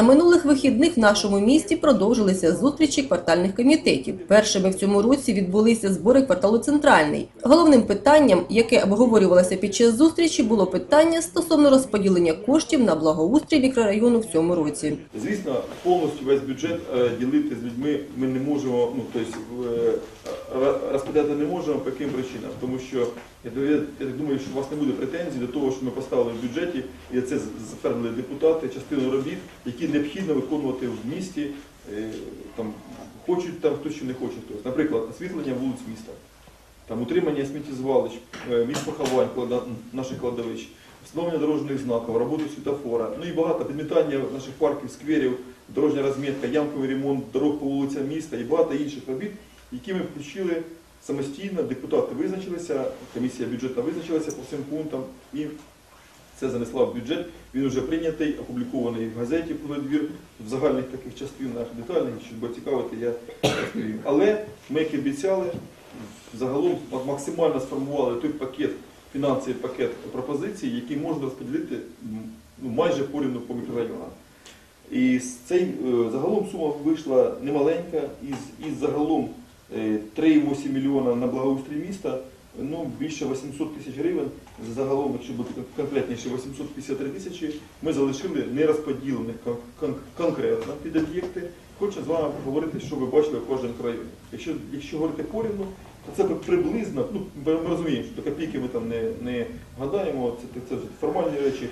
На минулих вихідних в нашому місті продовжилися зустрічі квартальних комітетів. Першими в цьому році відбулися збори кварталу «Центральний». Головним питанням, яке обговорювалося під час зустрічі, було питання стосовно розподілення коштів на благоустрій мікрорайону в цьому році. Звісно, повністю весь бюджет е, ділити з людьми ми не можемо, ну тобто розподіляти не можемо по яким причинам. Тому що я, думаю, що у вас не буде претензій до того, що ми поставили в бюджеті, і це затвердили депутати, частину робіт, які необхідно виконувати в місті. е, Там хочуть там хтось чи не хоче хтось. Наприклад, освітлення вулиць міста, там утримання сміттєзвалищ, е, місць поховань наших кладовищ, встановлення дорожніх знаків, роботу світофора, ну і багато підмітання наших парків, скверів, дорожня розмітка, ямковий ремонт дорог по вулицям міста і багато інших робіт, які ми включили самостійно. Депутати визначилися, комісія бюджетна визначилася по всім пунктам і це занесла в бюджет. Він вже прийнятий, опублікований в газеті про двір в загальних таких частинах детальних, щоб було цікавити, я розповім. Але ми, як і обіцяли, загалом максимально сформували той пакет, фінансовий пакет пропозицій, який можна розподілити ну, майже порівну по мікрорайонам. І цей, е, загалом сума вийшла немаленька, із, із загалом е, 3,8 мільйона на благоустрій міста, ну, більше 800 тисяч гривень, загалом, якщо бути конкретніше, 853 тисячі, ми залишили нерозподілених кон- кон- конкретно під об'єкти. Хочу з вами поговорити, що ви бачили в кожному районі. Якщо, якщо говорити порівну, то це приблизно, ну, ми розуміємо, що до копійки ми там не, не гадаємо, це, це вже формальні речі.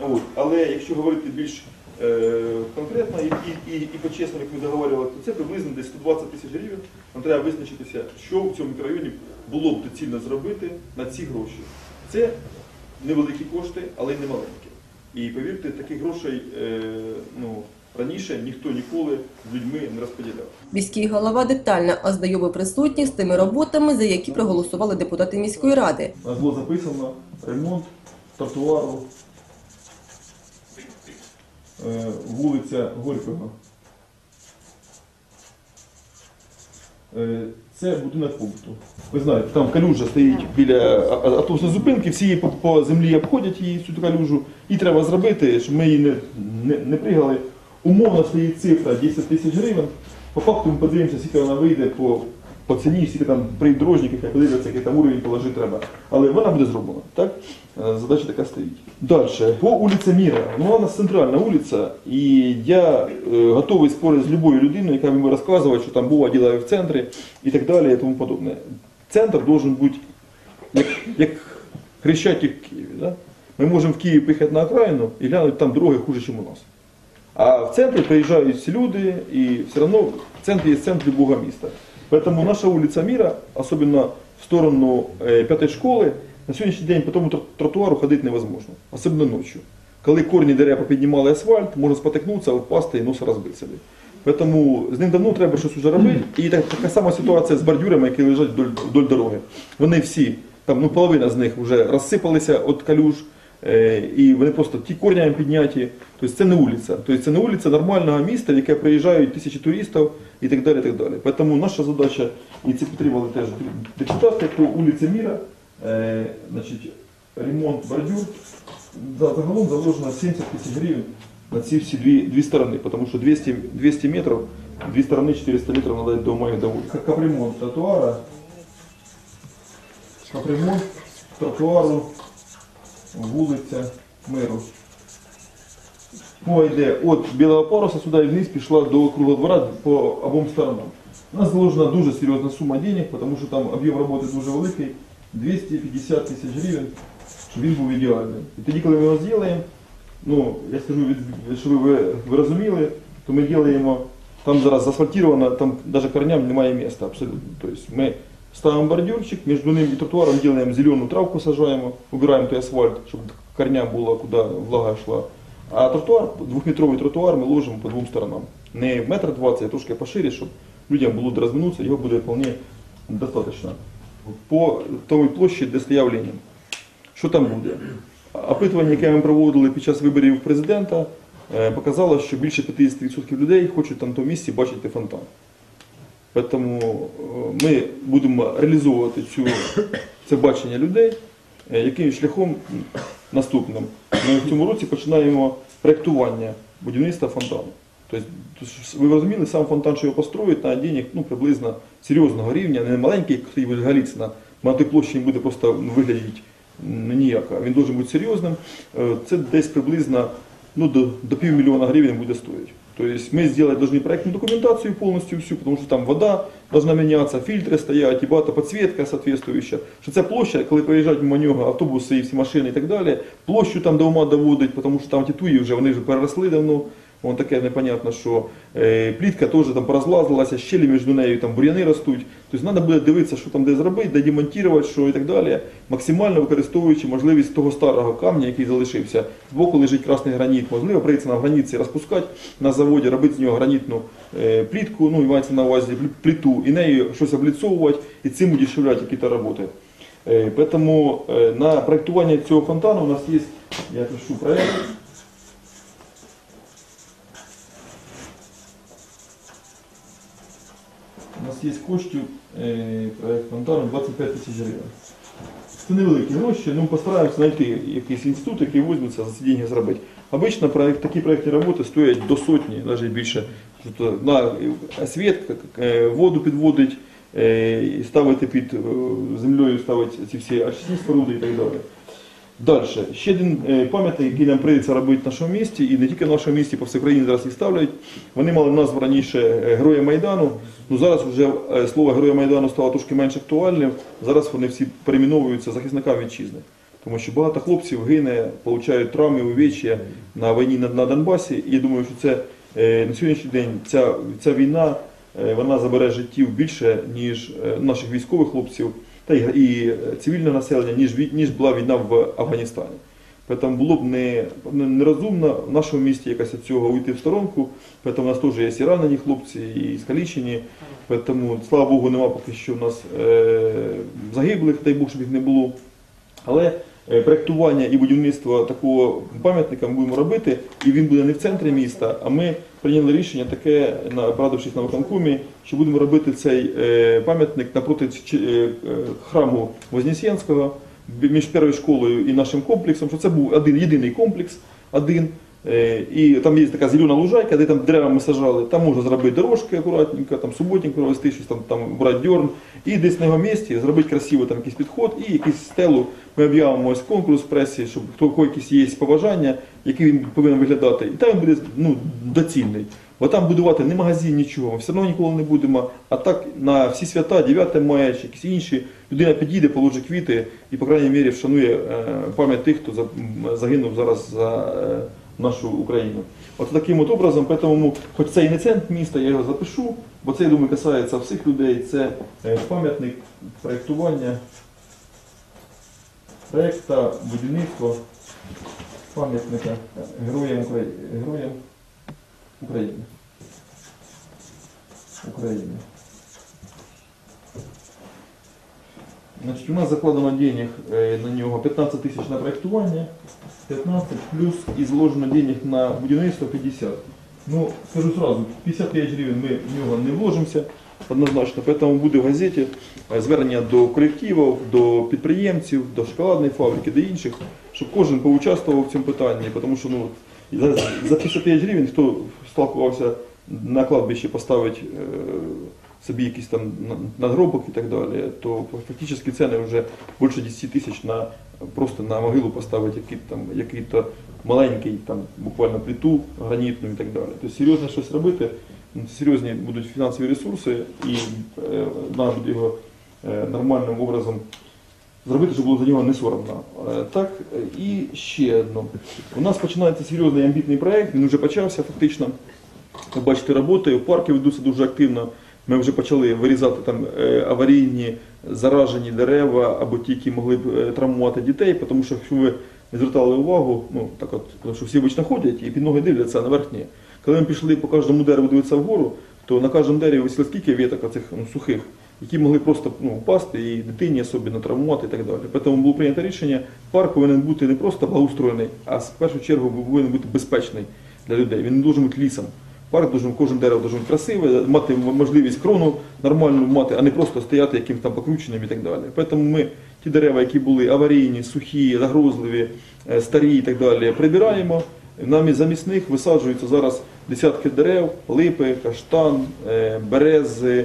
От. Але якщо говорити більш е, конкретно і, і, і, по-чесному, як ми договорювали, то це приблизно десь 120 тисяч гривень. Нам треба визначитися, що в цьому мікрорайоні було б доцільно зробити на ці гроші. Це невеликі кошти, але й не маленькі. І повірте, таких грошей е, ну, раніше ніхто ніколи з людьми не розподіляв. Міський голова детально ознайомив присутніх з тими роботами, за які проголосували депутати міської ради. У нас було записано ремонт тротуару, е, вулиця Горького. Це будинок пункту. Ви знаєте, там калюжа стоїть біля автобусної зупинки, всі її по, по землі обходять її цю калюжу. І треба зробити, щоб ми її не, не, не пригали. Умовно стоїть цифра 10 тисяч гривень. По факту ми подивимося, скільки вона вийде по, по ціні, скільки там при дорожниках, як подивляться, який там уровень положити треба. Але вона буде зроблена. Так? Е, Задача така стоїть. Далі. По вулиці Міра. Ну, вона центральна вулиця, і я е, готовий спорити з любою людиною, яка мені розказує, що там була діла в центрі і так далі, і тому подобне. Центр должен бути як, як Хрещатик в Києві. Да? Ми можемо в Київ поїхати на окраїну і глянути там дороги хуже, ніж у нас. А в центрі приїжджають всі люди, і все одно в центрі є центр любого міста. Поэтому наша вулиця Міра, особливо в сторону е, п'ятої школи, на сьогоднішній день по тому тротуару ходити невозможно, особливо ночі. Коли корні дерева піднімали асфальт, можна спотикнутися, впасти і носа розбити собі. Тому з ним давно треба щось вже робити. І так, така сама ситуація з бордюрами, які лежать вдоль, вдоль дороги. Вони всі, там ну, половина з них вже розсипалися від калюж, і вони просто ті корнями підняті. Тобто це не вулиця. Тобто це не вулиця нормального міста, в яке приїжджають тисячі туристів і так далі. І так далі. Тому наша задача, і це підтримали теж депутати по вулиці Міра, е, значить, ремонт бордюр. За- Загалом заложено 70 тисяч гривень на ці всі дві, дві сторони, тому що 200, 200 метрів, дві сторони 400 метрів треба до моєї до вулиці. Капремонт тротуара, капремонт тротуару, вулиця Миру. Мова йде від білого паруса сюди і вниз пішла до круглого двора по обом сторонам. У нас заложена дуже серйозна сума денег, тому що там об'єм роботи дуже великий, 250 тисяч гривень, щоб він був ідеальним. І тоді, коли ми його зробимо, ну, я скажу, щоб ви, ви розуміли, то ми робимо, там зараз заасфальтировано, там навіть корням немає місця абсолютно. Тобто ми ставимо бордюрчик, між ним і тротуаром робимо зелену травку, сажаємо, убираємо той асфальт, щоб корням було, куди влага йшла. А тротуар, двохметровий тротуар ми ложимо по двом сторонам. Не метр двадцять, а трошки пошире, щоб людям було де розминутися, його буде вполне достатньо. По той площі, де стояв Ленін. Що там буде? Опитування, яке ми проводили під час виборів президента, е, показало, що більше 50% людей хочуть там в тому місці бачити фонтан. Тому е, ми будемо реалізовувати цю, це бачення людей, е, яким шляхом наступним. ми в цьому році починаємо проєктування будівництва фонтану. Тобто, ви розуміли, сам фонтан, що його построїть, на денег ну, приблизно серйозного рівня, не маленький, як той буде Галіцина, на той площі він буде просто ну, виглядати ну, ніяко. Він має бути серйозним. Е, Це десь приблизно ну, до, до півмільйона гривень буде стоїти. есть ми сделать должны проектную документацию полностью всю, потому что там вода должна меняться, фильтры стоять, и подсветка соответствующая. Що ця площа, коли проїжджають мимо нього автобуси і всі машини і так далі, площу там до ума доводить, тому що там ті туї вже вони вже переросли давно. Воно таке непонятно, що е, плітка теж там порозлазилася, щелі між нею, там бур'яни ростуть. Тобто треба буде дивитися, що там де зробити, де демонтувати, що і так далі, максимально використовуючи можливість того старого камня, який залишився. Збоку лежить красний граніт. Можливо, прийдеться на граніці розпускати на заводі, робити з нього гранітну е, плітку, ну і мається на увазі пліту, і нею щось обліцовувати, і цим удешевляти якісь роботи. Е, Поэтому е, на проєктування цього фонтану у нас є, я пишу проєкт. Нас є коштів е, проект фонтану 25 тисяч гривень. Це невеликі гроші, ну постараємося знайти якийсь інститут, який візьметься за ці деньги зробити. Обично проект, такі проектні роботи стоять до сотні, навіть більше. Тобто на освіт, е, воду підводить, е, ставити під е, землею, ставити ці всі очисні споруди і так далі. Далі, ще один е, пам'ятник, який нам прийдеться робити в нашому місті, і не тільки в нашому місті, по всій країні зараз їх ставлять. Вони мали назву раніше е, Героя Майдану. Ну зараз вже е, слово Героя Майдану стало трошки менш актуальним. Зараз вони всі перейменовуються захисникам вітчизни. Тому що багато хлопців гине, отримують травми, увеччя на війні на, Донбасі. І я думаю, що це на сьогоднішній день ця, ця війна вона забере життів більше, ніж наших військових хлопців та і е, цивільне населення, ніж, ніж була війна в Афганістані. Тому було б не, не- нерозумно в нашому місті якось від цього уйти в сторонку. Тому у нас теж є і ранені хлопці, і скалічені. Тому, слава Богу, нема поки що в нас е, загиблих, дай Бог, щоб їх не було. Але проєктування і будівництво такого пам'ятника ми будемо робити, і він буде не в центрі міста, а ми прийняли рішення таке, порадившись на виконкомі, що будемо робити цей е, пам'ятник напроти е, е, храму Вознесенського між першою школою і нашим комплексом, що це був один єдиний комплекс, один. Е, І там є така зелена лужайка, де там дерева ми сажали. Там можна зробити дорожки акуратненько, там суботник провести, щось там, там брати дьорн. І десь на його місці зробити красиво там якийсь підход і якийсь стелу. Ми об'явимо ось конкурс в пресі, щоб хто якісь є побажання, який він повинен виглядати. І там він буде ну, доцільний. Бо там будувати не магазин, нічого, ми все одно ніколи не будемо. А так на всі свята, 9 мая чи якісь інші, людина підійде, положить квіти і, по крайній мірі, вшанує е, пам'ять тих, хто загинув зараз за е, нашу Україну. От таким от образом, тому, хоч це і не центр міста, я його запишу, бо це, я думаю, касається всіх людей. Це е, пам'ятник проєктування, проєкта будівництва пам'ятника героям. Героям України. України. Значить, у нас закладено денег е, на нього 15 тисяч на проєктування, 15 плюс і зложено денег на будівництво 50. Ну, скажу сразу, 55 гривень ми в нього не вложимося однозначно, тому буде в газеті звернення до колективів, до підприємців, до шоколадної фабрики, до інших, щоб кожен поучаствував в цьому питанні, тому що ну, за, за 55 гривень хто сталкувався на кладбищі поставити е, собі якісь там на- надгробок і так далі, то фактично ціни вже більше 10 тисяч на просто на могилу поставити який там який-то маленький там буквально плиту гранітну і так далі. Тобто серйозно щось робити, серйозні будуть фінансові ресурси, і е, треба буде його е, нормальним образом зробити, щоб було за нього не соромно. Е, Так, і ще одно. У нас починається серйозний амбітний проєкт, він вже почався фактично. Ви бачите, роботи, парки ведуться дуже активно. Ми вже почали вирізати там е, аварійні заражені дерева або ті, які могли б е, травмувати дітей, тому що якщо ви не звертали увагу, ну так от, тому що всі обично ходять і під ноги дивляться, а наверх ні. Коли ми пішли по кожному дереву дивитися вгору, то на кожному дереві висіло скільки віток оцих ну, сухих, які могли просто ну, впасти і дитині особливо травмувати і так далі. Тому було прийнято рішення, парк повинен бути не просто благоустроєний, а в першу чергу повинен бути безпечний для людей. Він не може бути лісом. Парк должен, кожен дерево должен красиве, мати можливість крону нормальну мати, а не просто стояти яким там покрученим і так далі. Тому ми ті дерева, які були аварійні, сухі, загрозливі, е, старі і так далі, прибираємо. Нами замість них висаджуються зараз десятки дерев, липи, каштан, е, берези,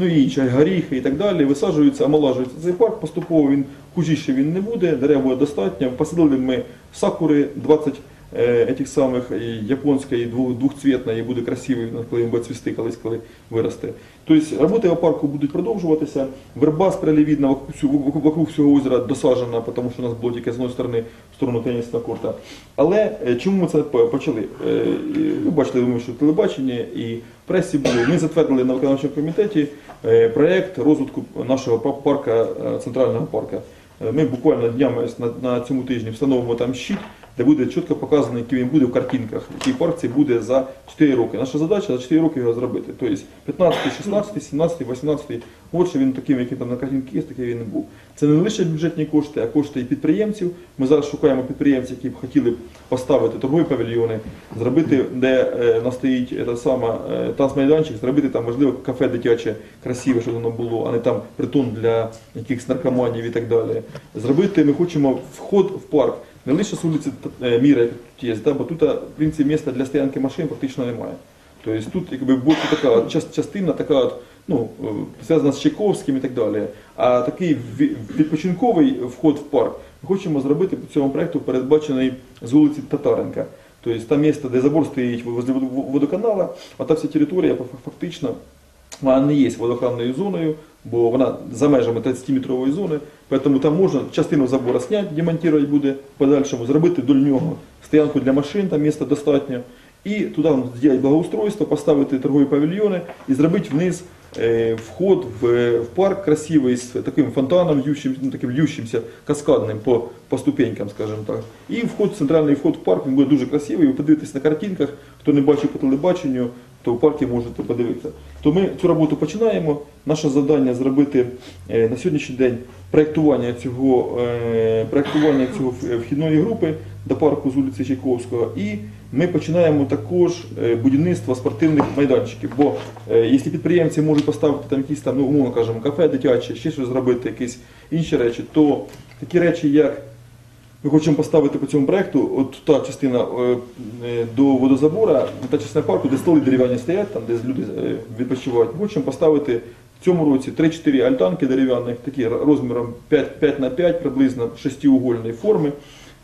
ну і інші горіхи і так далі. Висаджуються, омолажується цей парк. Поступово він хужіше він не буде, дерев достатньо. Посадили ми сакури 20 е, этих самих і японської двох- двохцвітної, і буде красивий, коли він буде цвісти колись, коли виросте. Тобто роботи парку будуть продовжуватися. Верба спрялевідна вокруг, всього озера досаджена, тому що у нас було тільки з одної сторони в сторону тенісного корта. Але е, чому ми це почали? Е, Ви бачили, думаю, що в телебаченні і пресі було. Ми затвердили на виконавчому комітеті е, проект розвитку нашого парка, е, центрального парка. Е, Ми буквально днями на цьому тижні встановимо там щит, де буде чітко показано, який він буде в картинках, який парк буде за 4 роки. Наша задача за 4 роки його зробити. Тобто 15, 16, 17, 18, от що він таким, який там на картинці є, такий він і був. Це не лише бюджетні кошти, а кошти і підприємців. Ми зараз шукаємо підприємців, які б хотіли поставити торгові павільйони, зробити, де е, настоїть та сама е, танцмайданчик, зробити там, можливо, кафе дитяче, красиве, щоб воно було, а не там притон для якихось наркоманів і так далі. Зробити ми хочемо вход в парк не лише з вулиці е, Міра, як тут є, бо тут, в принципі, місця для стоянки машин практично немає. Тобто тут якби більше така частина така ну, зв'язана з Чайковським і так далі. А такий відпочинковий вход в парк ми хочемо зробити по цьому проекту передбачений з вулиці Татаренка. Тобто там місце, де забор стоїть возле водоканала, а та вся територія фактично вона не є водоохранною зоною, бо вона за межами 30-метрової зони, тому там можна частину забору зняти, демонтувати буде подальшому, зробити вдоль нього стоянку для машин, там місця достатньо, і туди зробити благоустройство, поставити торгові павільйони і зробити вниз е, вход в, парк красивий з таким фонтаном, в'ющим, ну, таким льющимся, каскадним по, по ступенькам, скажімо так. І вход, центральний вход в парк, він буде дуже красивий, ви подивитесь на картинках, хто не бачив по телебаченню, то в парку можете подивитися. То ми цю роботу починаємо. Наше завдання зробити е, на сьогоднішній день проєктування цього, е, проєктування цього вхідної групи до парку з вулиці Чайковського. І ми починаємо також е, будівництво спортивних майданчиків. Бо якщо підприємці можуть поставити там якісь там, ну, умовно кажемо, кафе дитяче, ще щось зробити, якісь інші речі, то такі речі, як ми хочемо поставити по цьому проекту, от та частина е, е, до водозабора, та частина парку, де столи дерев'яні стоять, там, де люди е, відпочивають. Ми хочемо поставити в цьому році 3-4 альтанки дерев'яних, такі розміром 5, 5 на 5 приблизно, шестиугольної форми,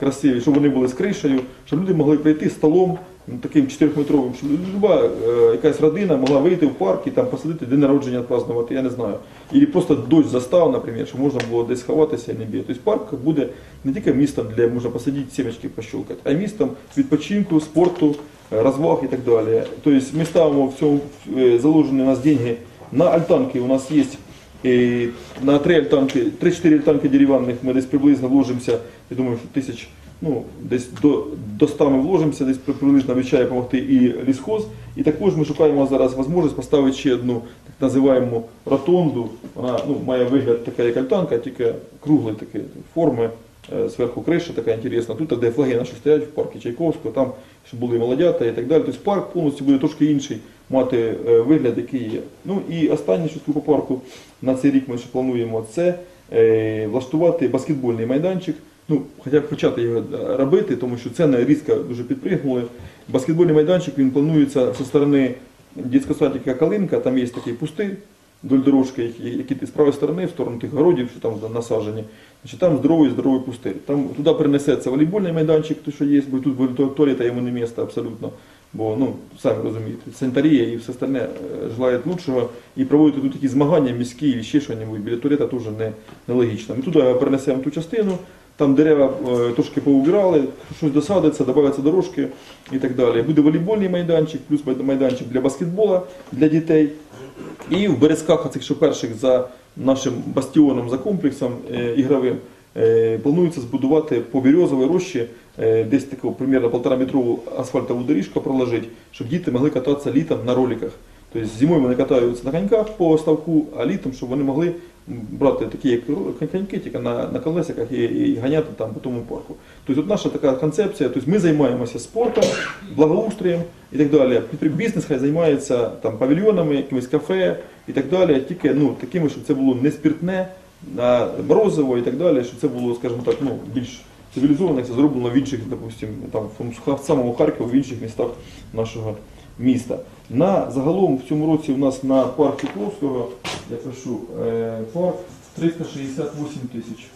красиві, щоб вони були з кришею, щоб люди могли прийти столом таким 4-метровим, щоб люба е, якась родина могла вийти в парк і там посадити день народження празднувати, я не знаю. І просто дощ застав, наприклад, щоб можна було десь ховатися і не бігати. Тобто парк буде не тільки містом, де можна посадити сімечки пощелкати, а містом відпочинку, спорту, е, розваг і так далі. Тобто ми ставимо в цьому е, заложені у нас деньги на альтанки. У нас є на три альтанки, 3-4 альтанки дерев'яних ми десь приблизно вложимося, я думаю, тисяч, ну, десь до, до 100 ми вложимося, десь приблизно обіцяє допомогти і лісхоз. І також ми шукаємо зараз можливість поставити ще одну так називаємо ротонду. Вона ну, має вигляд така як альтанка, тільки круглої такої форми. е, Зверху криша така інтересна. Тут, де флаги наші стоять в парку Чайковського, там щоб були молодята і так далі. Тобто парк повністю буде трошки інший мати е, вигляд, який є. Ну і останнє, що по парку на цей рік ми ще плануємо, це е, влаштувати баскетбольний майданчик. Ну, хоча б почати його е, робити, тому що ціни різко дуже підпригнули. Баскетбольний майданчик він планується зі сторони дитячого садика Калинка, там є такий пустир вдоль дорожки, які, з правої сторони, в сторону тих городів, що там насаджені. Значить, там здоровий, здоровий пустир. Там туди перенесеться волейбольний майданчик, той, що є, бо тут туалета йому не місце абсолютно. Бо, ну, самі розумієте, санітарія і все остальне е, желають лучшого. І проводити тут такі змагання міські і ще щось біля туалета теж не, нелогічно. Ми туди перенесемо ту частину, там дерева е, трошки поубирали, щось досадиться, додаються дорожки і так далі. Буде волейбольний майданчик, плюс майданчик для баскетбола для дітей. І в Березках, оцих що перших за нашим бастіоном, за комплексом е, ігровим, е, планується збудувати по Бірьозовій рощі десь таку примерно полтора метрову асфальтову доріжку проложити, щоб діти могли кататися літом на роликах. Тобто зимою вони катаються на коньках по ставку, а літом, щоб вони могли брати такі як коньки, тільки на, на колесиках і, і ганяти там по тому парку. Тобто от наша така концепція, тобто ми займаємося спортом, благоустроєм і так далі. Підпри- Бізнес хай займається там павільйонами, якимись кафе і так далі, тільки ну, такими, щоб це було не спиртне, на морозиво і так далі, щоб це було, скажімо так, ну, більш цивілізовано, це зроблено в інших, допустим, там в самому Харкові, в інших містах нашого міста. На загалом в цьому році у нас на парк Чуковського, я пишу, е, парк 368 тисяч.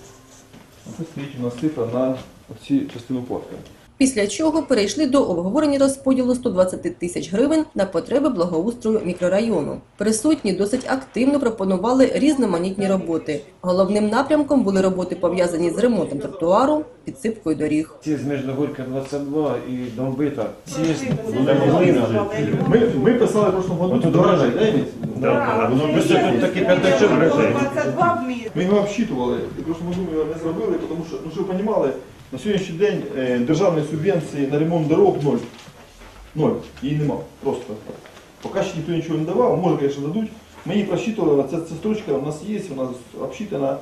Ось стоїть у нас цифра на цю частину парка. Після чого перейшли до обговорення розподілу 120 тисяч гривень на потреби благоустрою мікрорайону. Присутні досить активно пропонували різноманітні роботи. Головним напрямком були роботи пов'язані з ремонтом тротуару, підсипкою доріг. Ці з Міжногорка 22 і Домбита. Ми, ми писали в прошлому году Отут до гаражей, да, Да, воно без цього тут такі п'ятачок грошей. 22 в місяць. Ми його обсчитували, і в прошлому году ми його не зробили, тому що, ну, щоб ви розуміли, на сьогоднішній день е, державної субвенції на ремонт дорог ноль. Ноль. Її нема. Просто. Поки ще ніхто нічого не давав, може, звісно, дадуть. Ми її просчитували, ця, ця строчка у нас є, вона обсчитана.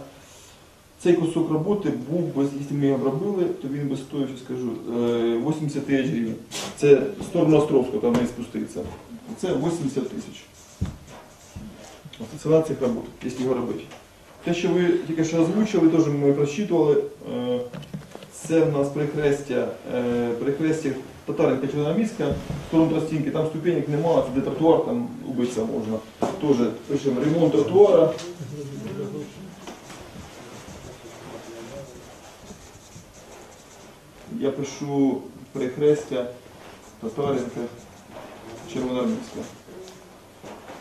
Цей кусок роботи був, без, якщо ми його обробили, то він би стоїв, ще скажу, е, 80 тисяч гривень. Це сторону Островського, там не спуститься. Це 80 тисяч. Оце ціна цих робот, якщо його робити. Те, що ви тільки що озвучили, теж ми просчитували. Це в нас перехрестя, е, перехрестя Татаринка Чорноміська, в сторону Тростінки, там ступенек немає, де тротуар, там убитися можна. Теж пишемо ремонт тротуара. Я пишу перехрестя Татаринка Червоноармійська.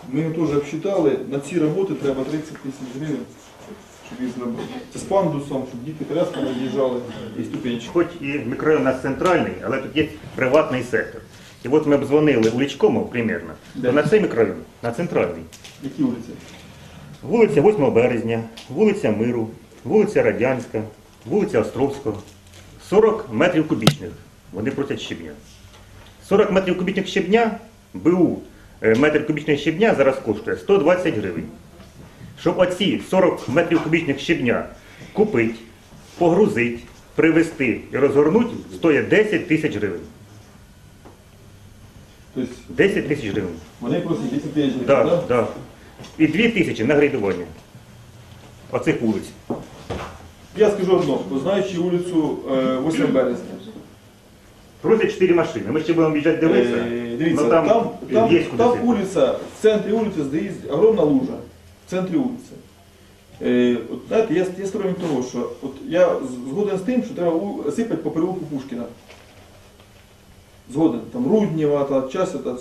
Ми його теж обсчитали, на ці роботи треба 30 тисяч гривень, щоб. Це з пандусом, щоб діти колясками їжджали і ступенчики. Хоч і мікрорайон у нас центральний, але тут є приватний сектор. І от ми обдзвонили Уличкому примірно, Де? то на цей мікрорайон, на центральний. Які вулиці? Вулиця 8 березня, вулиця Миру, вулиця Радянська, вулиця Островського. 40 метрів кубічних. Вони просять щебня. 40 метрів кубічних щебня, БУ, е, метр кубічного щебня зараз коштує 120 гривень. Щоб оці 40 метрів кубічних щебня купити, погрузити, привезти і розгорнути, стоїть 10 тисяч гривень. Тобто 10 тисяч гривень. вони просять 10 тисяч гривень, Так, так? так. І 2 тисячі на грейдування. Оцих вулиць. Я скажу одно, бо знаючи вулицю е, 8 березня. Просять 4 машини. Ми ще будемо в'їжджати дивитися. Е, Дивіться, Ну, там, там, там, є куди там вулиця, в центрі вулиці стоїть огромна лужа. В центрі вулиці. Е, от, знаєте, я, я сторонник того, що от я згоден з тим, що треба у- сипати по переулку Пушкіна. Згоден. Там Руднєва, та, час, та,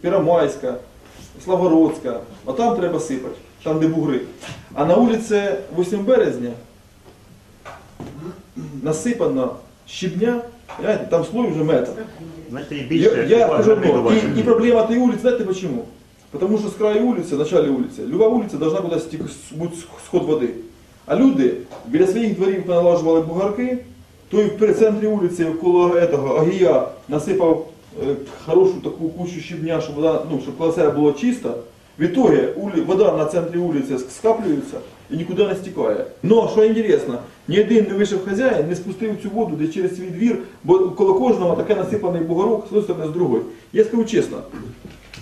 Первомайська, Славгородська. А там треба сипати, там де бугри. А на вулиці 8 березня насипано щебня, знаєте, там слой вже метр. Значить, і Я, більше я одно, грейдування. и, и проблема этой улицы, знаете почему? Потому что с краю улицы, в начале улицы, любая улица должна буде стік, бути сход води. А люди біля своїх дворів поналажували бугарки, той в центрі вулиці коло этого агія насипав е, хорошу таку кучу щебня, щоб вода, ну, щоб коло себе було чисто. В итоге вода на центрі вулиці скаплюється і нікуди не стікає. Но, що інтересно, ні один не вийшов хазяїн, не спустив цю воду де через свій двір, бо коло кожного таке насипаний бугорок з однієї з другої. Я скажу чесно,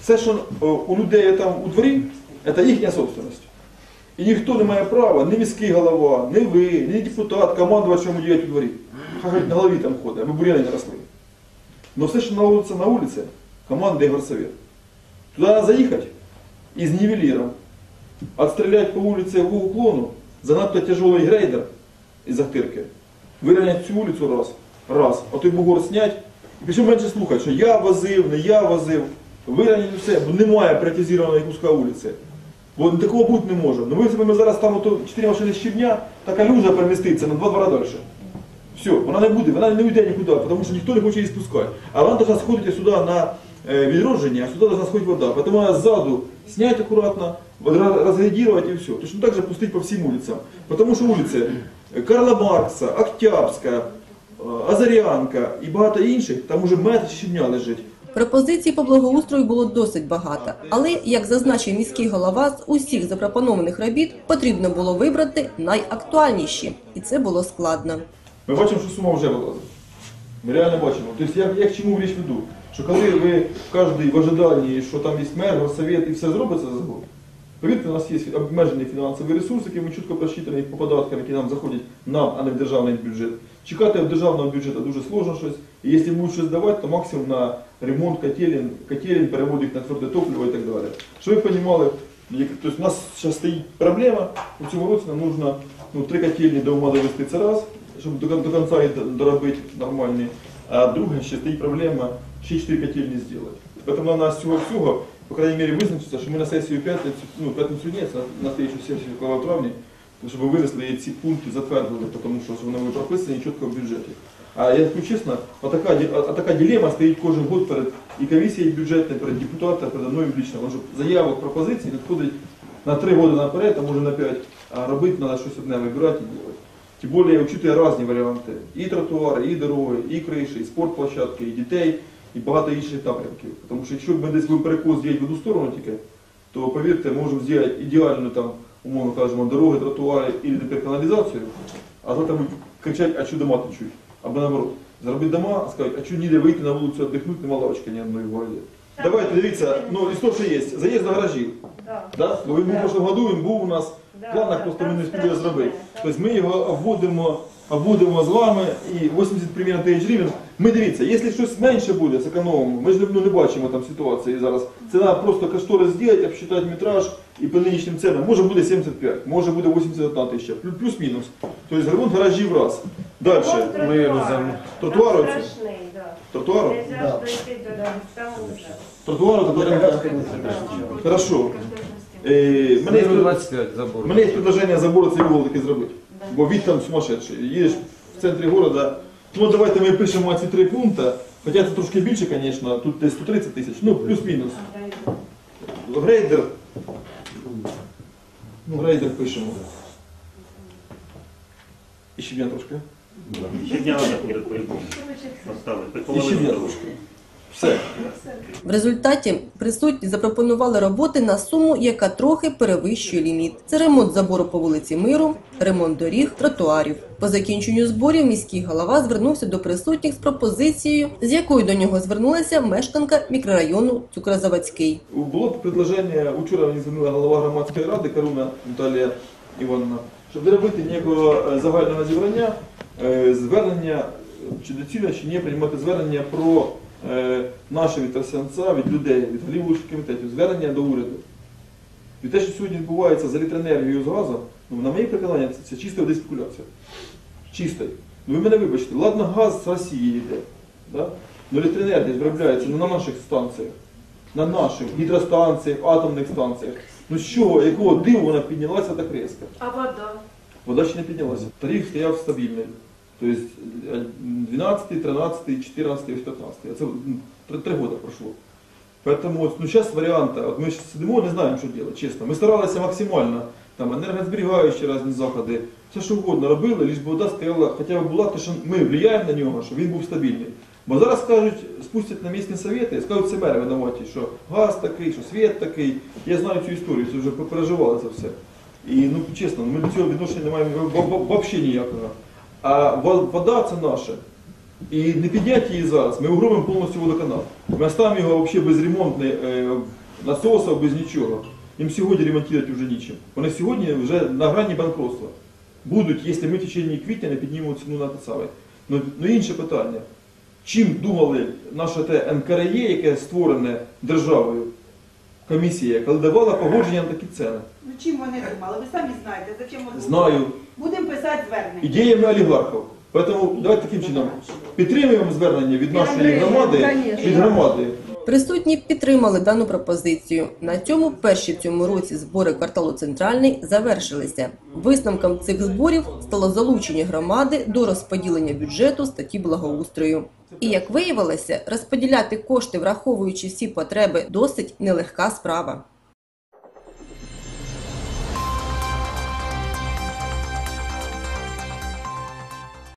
все, що у людей там у дворі, це їхня собственность. І ніхто не має права, ні міський голова, ні ви, ні депутат, командувати, що йому діють у дворі. Хай на голові там ходить, аби бур'яни не росли. Но все, що знаходиться на вулиці, команда і горсовет. Туди треба заїхати і з нівеліром отстрілять по вулиці в уклону, занадто тяжелий грейдер із ахтирки, вирівняти цю вулицю раз, раз, а той бугор снять, і пішов менше слухати, що я возив, не я возив, вирівняти все, бо немає приватизованої куска вулиці. Бо такого бути не може. Ну ми, ми зараз там ото 4 машини щебня, така люжа переміститься на два двора далі. Все, вона не буде, вона не йде нікуди, тому що ніхто не хоче її спускати. А вона должна сходити сюди на відродження, а сюди должна сходити вода. Тому вона ззаду снять акуратно, ра- разградировать и все. Точно так же пустить по всім вулицям. Потому що вулиці Карла Маркса, Октябрська, е, Азаріанка і багато інших, там уже метр щебня лежить. Пропозицій по благоустрою було досить багато, але, як зазначив міський голова, з усіх запропонованих робіт потрібно було вибрати найактуальніші, і це було складно. Ми бачимо, що сума вже вилазить. Ми реально бачимо. Тобто я, я к чому річ веду? Що коли ви кожен в ожиданні, що там є мер, горсовет і все зробиться за год, повірте, у нас є обмежений фінансовий ресурс, який ми чітко просчитані по податкам, які нам заходять нам, а не в державний бюджет. Чекати від державного бюджету дуже сложно щось. І якщо будуть щось давати, то максимум на ремонт котелень, котелень перевод на тверде топливо і так далі. Щоб ви розуміли, тобто у нас зараз стоїть проблема, у цьому році нам нужно ну, три котельні до ума довести це раз, щоб до, до кінця їх доробити нормальні. А друге, ще стоїть проблема, ще 4 котельні зробити. Тому на з цього всього, по крайній мірі, визначиться, що ми на сесію п'ятницю, ну, п'ятницю ні, на сесію коли в травні, щоб ви винесли і ці пункти затвердили, тому що вони були прописані чітко в бюджеті. А я скажу чесно, отака, ді- а- така дилема стоїть кожен год перед і комісією бюджетною, перед депутатом, перед мною лично. Тому що заявок, пропозицій надходить на три роки наперед, а може на п'ять, а робити треба щось одне вибирати і робити. Тим більше, учитує різні варіанти. І тротуари, і дороги, і криші, і спортплощадки, і дітей, і багато інших напрямків. Тому що якщо ми десь будемо перекос зробити в одну сторону тільки, то повірте, можемо зробити ідеальну там, умовно кажемо, дороги, тротуари і тепер каналізацію, а завтра будуть кричати, а що дома течуть. Або наоборот, зробити дома, а скажуть, а що ніде вийти на вулицю віддихнути, нема лавочки ні одної в городі. Давайте, дивіться, ну, того, що є, заїзд на гаражі. Да. Да? Бо він був в прошлому году, він був у нас в планах, просто ми не встигли зробити. Тобто ми його обводимо, обводимо з вами і 80 примерно тисяч гривень. Ми дивіться, якщо щось менше буде, зекономимо, ми ж ну, не бачимо там ситуації зараз. Це треба просто кошторис зробити, обсчитати метраж і по нинішнім ценам. Може буде 75, може буде 81 тисяча, плюс-мінус. Тобто ремонт гаражів раз. Далі. Тротуара. розум- Тротуару? Нельзя ж дойти до. Тротуару то Хорошо. Е, мене є Миру 25 забор. Мене є предложення забору цей угол таки зробити. Бо від там сумасшедший. Їдеш в центрі міста. Ну давайте ми пишемо ці три пункти. Хоча це трошки більше, звісно, тут десь 130 тисяч, ну плюс-мінус. Грейдер. Ну, грейдер пишемо. І ще трошки. Щодня треба буде по-любому поставити. І ще Поховали трошки. Все. В результаті присутні запропонували роботи на суму, яка трохи перевищує ліміт. Це ремонт забору по вулиці Миру, ремонт доріг, тротуарів. По закінченню зборів міський голова звернувся до присутніх з пропозицією, з якою до нього звернулася мешканка мікрорайону Цукрозаводський. Було предложення, вчора мені дзвонила голова громадської ради Каруна Наталія Івановна, щоб не робити ніякого е, загального зібрання, е, звернення, чи доцільно, чи ні, приймати звернення про е, від Тарсянця, від людей, від голів вуличних комітетів, звернення до уряду. І те, що сьогодні відбувається з електроенергією з газом, ну, на моє переконання, це, це чиста води спекуляція. Чиста. Ну ви мене вибачте, ладно, газ з Росії йде. Да? Ну електроенергія виробляється не на наших станціях на наших гідростанціях, атомних станціях. Ну з чого, якого диву вона піднялася так різко? А вода? Вода ще не піднялася. Тариф стояв стабільний. Тобто 12, 13, 14, 15. А це ну, три, роки пройшло. Поэтому ну, зараз варіанти, от ми ж сидимо, не знаємо, що робити, чесно. Ми старалися максимально, там, енергозберігаючі різні заходи, все що угодно робили, лиш би вода стояла, хоча б була, те, що ми впливаємо на нього, щоб він був стабільний. Бо зараз скажуть, спустять на місні совєти, скажуть себе винуваті, що газ такий, що світ такий. Я знаю цю історію, це вже переживали це все. І ну чесно, ми до цього відношення не маємо взагалі ніякого. А вода це наша. І не підняти її зараз, ми угробимо повністю водоканал. Ми оставимо його взагалі безремонтний, е, насосів, без нічого. Їм сьогодні ремонтувати вже нічим. Вони сьогодні вже на грані банкротства. Будуть, якщо ми в течение квітня не піднімемо ціну на те. Ну, ну інше питання. Чим думали наше те НКРЄ, яке створене державою, комісія, коли давала погодження на такі ціни? Ну чим вони думали? Ви самі знаєте, за чим вони Знаю. Будемо писати звернення. ідеями олігархів. Тому давайте таким чином підтримуємо звернення від нашої громади, від громади. Присутні підтримали дану пропозицію. На цьому перші в цьому році збори кварталу Центральний завершилися. Висновком цих зборів стало залучення громади до розподілення бюджету статті благоустрою. І як виявилося, розподіляти кошти, враховуючи всі потреби, досить нелегка справа.